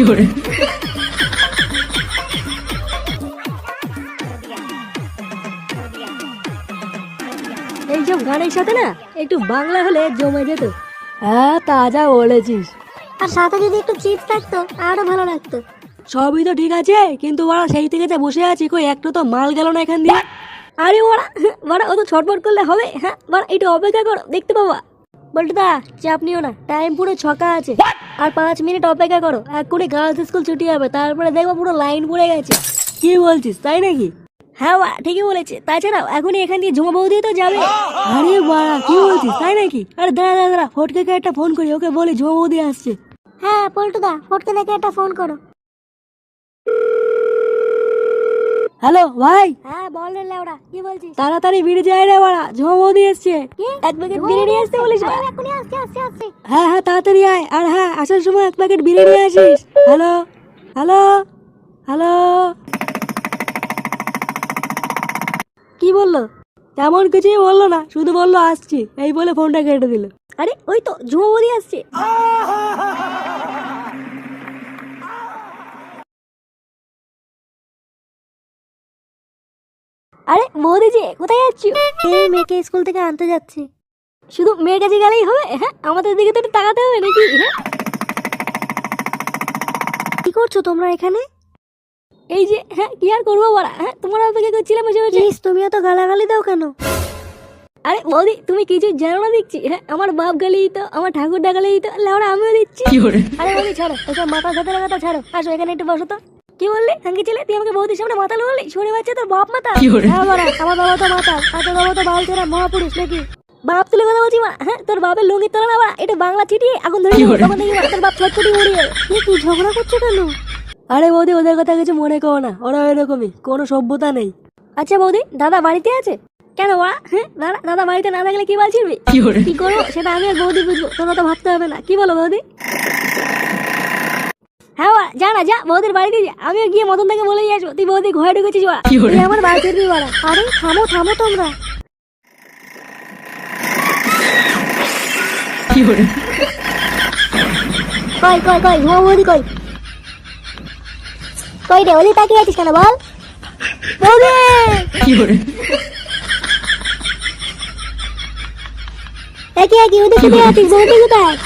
有人，এইসব গানের সাথে না একটু বাংলা হলে জমে যেত। হ্যাঁ তাজা বলেছিস। আর সাথে যদি একটু চিপস থাকতো আরও ভালো লাগতো। সবই তো ঠিক আছে কিন্তু ওরা সেই থেকে যে বসে আছি কই একটু তো মাল গেল না এখান দিয়ে। আরে ওরা ওরা অত ছটফট করলে হবে? হ্যাঁ ওরা একটু অপেক্ষা করো দেখতে পাবা। দা চাপ নিও না টাইম পুরো ছকা আছে। আর পাঁচ মিনিট অপেক্ষা করো এক করে গার্লস স্কুল ছুটি হবে তারপরে দেখব পুরো লাইন পড়ে গেছে। কি বলছিস তাই নাকি? হ্যাঁ বা ঠিকই বলেছে। তাছাড়াও এখনই এখান দিয়ে জমা বৌদি তো যাবে। আরে বাড়া কি বলছিস তাই নাকি? আরে দাঁড়া দাঁড়া দাঁড়া ফটকে একটা ফোন করি ওকে বলি জমা বৌদি আসছে। হ্যাঁ পল্টুদা ফটকে দেখে একটা ফোন করো। হ্যালো ভাই। হ্যাঁ বল রে লেওড়া কি বলছিস? তাড়াতাড়ি বিড়ি যায় রে বাড়া ঝুমা বৌদি এসছে। এক প্যাকেট বিরিয়ানি আসতে বলিস বাড়া। এখনই আসছে আসছে আসছে। হ্যাঁ হ্যাঁ তাড়াতাড়ি আয়। আর হ্যাঁ আসার সময় এক প্যাকেট বিরিয়ানি আসিস। Hello hello hello. কি বলল? তেমন কিছুই বলল না শুধু বলল আসছি। এই বলে ফোনটা কেটে দিল। আরে ওই তো ঝুমা বৌদি আসছে। আরে যে কোথায় যাচ্ছ? এই মেয়েকে স্কুল থেকে আনতে যাচ্ছি। শুধু মেয়ের কাছে গেলেই হবে? হ্যাঁ আমাদের দিকে তো একটু তাকাতে হবে নাকি? হ্যাঁ। কি করছ তোমরা এখানে? এই যে হ্যাঁ কি আর করব বলা? হ্যাঁ তোমার অপেক্ষা করছিলাম বসে বসে। প্লিজ তুমি এত গালাগালি দাও কেন? আরে বৌদি তুমি কিছু জানো না দেখছি। হ্যাঁ আমার বাপ গালি তো আমার ঠাকুর ডাকালি তো লেওড়া আমিও দিচ্ছি। আরে বৌদি ছাড়ো ওসব মাথা সাথে কথা ছাড়ো। আসো এখানে একটু বসো তো। কি বললি? হাঙ্কি ছেলে তুই আমাকে বৌদির সামনে মাতাল বললি? শুনে বাচ্চা তোর বাপ বলে? হ্যাঁ আমার বাবা তো মাতাল। আর তোর বাবা তো বাল ছেড়া মহাপুরুষ নাকি? বাপ তুলে কথা বলছি মা। হ্যাঁ তোর বাপের লুঙ্গি তোলা না এটা বাংলা চিঠিয়ে এখন ধরে? তখন দেখি তোর বাপ ছটফটি কি কি ঝগড়া করছ কেন? আরে বৌদি ওদের কথা কিছু মনে করো না। ওরা এরকমই কোনো সভ্যতা নেই। আচ্ছা বৌদি দাদা বাড়িতে আছে? কেন ওরা হ্যাঁ দাদা দাদা বাড়িতে না থাকলে কি 人，কি করব? সেটা আমি আর বৌদি বুঝব তোমরা তো ভাবতে হবে না। কি বলো বৌদি? হ্যাঁ যা না যা বৌদির বাড়িতে যা। আমিও গিয়ে বলে আসব। তুই বৌদি ঘরে ঢুকেছিস আমার বাড়িতে তুই বলা আরে থামো থামো তোমরা। কই কই কই হ্যাঁ বৌদি কই? কই রে ওলি তাকিয়ে আছিস কেন বল? বৌদি! কি করে ওদের সাথে আছিস বৌদি কোথায়?